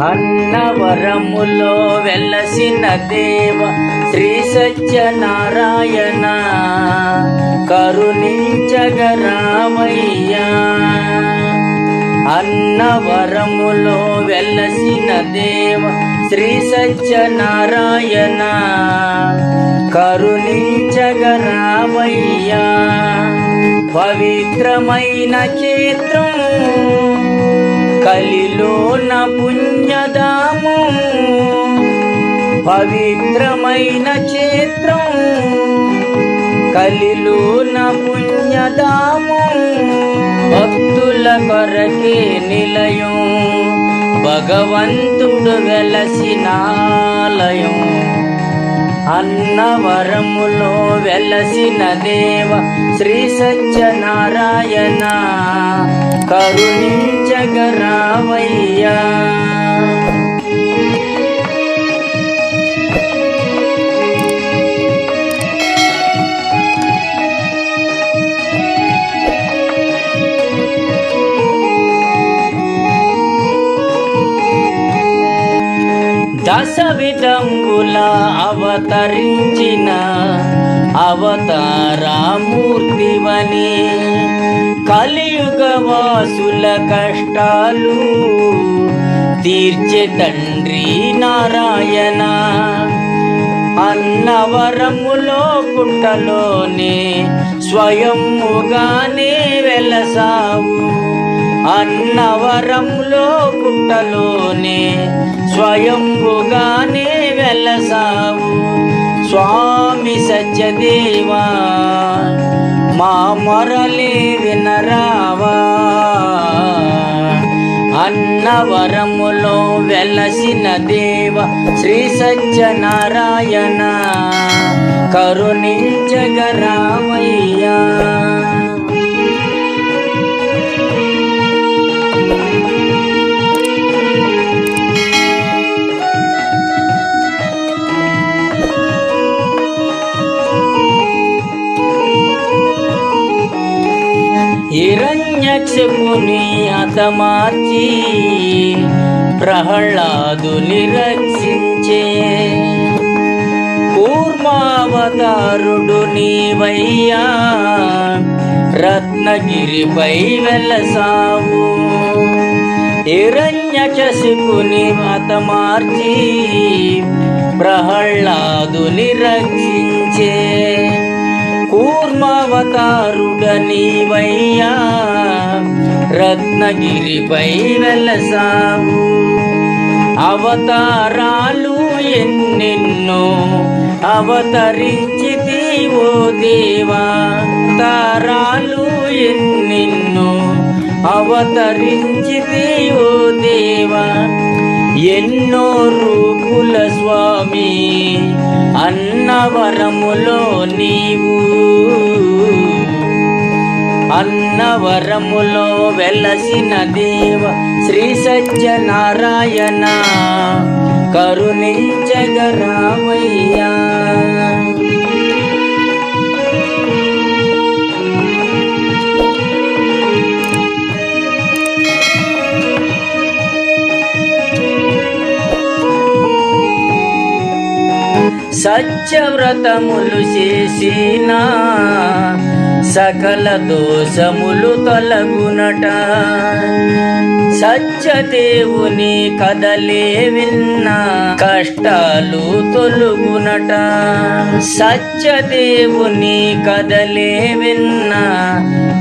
అన్నవరములో వెలసిన దేవ శ్రీ సత్యనారాయణ. కరుణించగరామయ్యా అన్నవరములో వెలసిన దేవ శ్రీ సత్యనారాయణ. కరుణించగరామయ్యా పవిత్రమైన క్షేత్రం కలిలో నా పుణ్యదాము పవిత్రమైన క్షేత్రం. నా పుణ్యదాము భక్తుల కొరకే నిలయం భగవంతుడు వెలసినాలయం అన్నవరములో వెలసిన దేవ శ్రీ సత్యనారాయణ. కరుణించగరావయ్యా దశవిధంబుల అవతరించిన అవతారామూర్తివని కలియుగ వాసుల కష్టాలు తీర్చే తండ్రి నారాయణ. అన్నవరములో పుట్టలోనే స్వయముగానే వెలసావు. అన్నవరంలో పుట్టలోనే స్వయంభుగానే వెలసావు. స్వామి సత్యదేవా మా మొరలి వినరావా. అన్నవరములో వెలసిన దేవ శ్రీ సత్యనారాయణ కరుణించగరామయ్యా హిరణ్యక్షపుని అతమార్చి ప్రహ్లాదుని రక్షించే. కూర్మావతారుడు నీవయ్యా రత్నగిరిపై వెలసావు. హిరణ్యకశిపుని మతమార్చి ప్రహ్లాదుని రక్షించే. కూర్మావతారుడనీవయ్యా రత్నగిరిపై వెలసావు. అవతారాలు ఎన్నెన్నో అవతరించి ఓ దేవా. తారాలు ఎన్నెన్నో అవతరించి ఓ దేవా. ఎన్నో రూపుల స్వామి అన్నవరములో నీవు. అన్నవరములో వెలసిన దేవ శ్రీ సత్యనారాయణ కరుణించగరామయ్యా. సత్యవ్రతములు చేసినా సకల దోషములు తొలగునట. సత్యదేవుని కదలే విన్న కష్టాలు తొలుగునట. సత్యదేవుని కదలే విన్న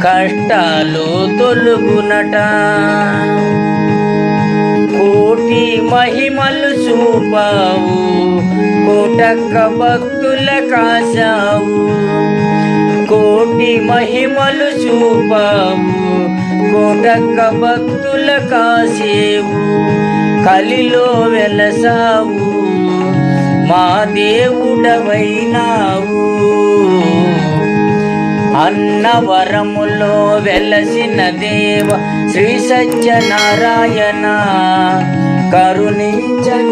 కష్టాలు తొలుగునట. కోటి మహిమలు చూపావు కోటక్క భక్తుల కాశావు. కోటి మహిమలు చూపావు. కోటక్క భక్తుల కాసేవు. కలిలో వెలసావు. మా దేవుడవైనావు. అన్నవరములో వెలసిన దేవ శ్రీ సత్యనారాయణ. కరుణించగరావయ్యా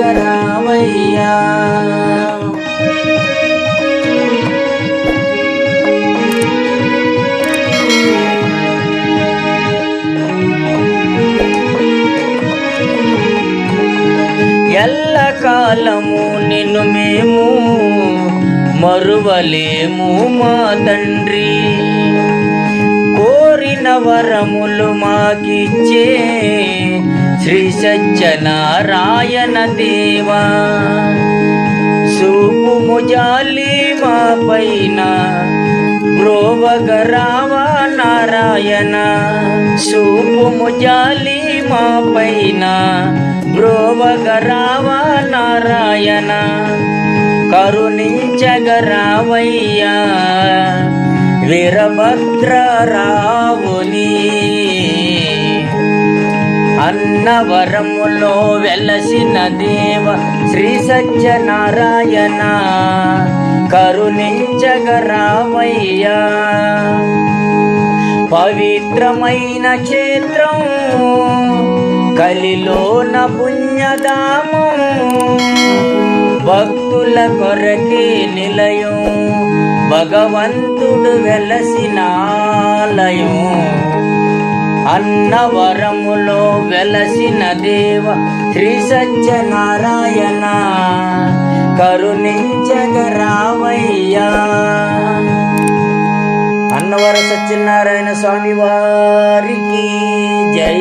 కాలము నిన్ను మేము మరువలేము మా తండ్రి. కోరిన వరములు మాకిచ్చే శ్రీ సత్యనారాయణ దేవా. సూపుము జాలి మా పైన బ్రోవగరావా నారాయణ. సూపుము జాలి మా పైన బ్రోవగరావా నారాయణ కరుణించగరావయ్యా వీరభద్రరావుని అన్నవరములో వెలసిన దేవ శ్రీ సత్యనారాయణ కరుణించగరామయ్యా పవిత్రమైన క్షేత్రం కలిలోన పుణ్యదాము భక్తుల కొరకే నిలయం భగవంతుడు వెలసినాలయం. అన్నవరములో వెలసిన దేవ శ్రీ సత్యనారాయణ కరుణించగరావయ్యా అన్నవర సత్యనారాయణ స్వామి వారికి జై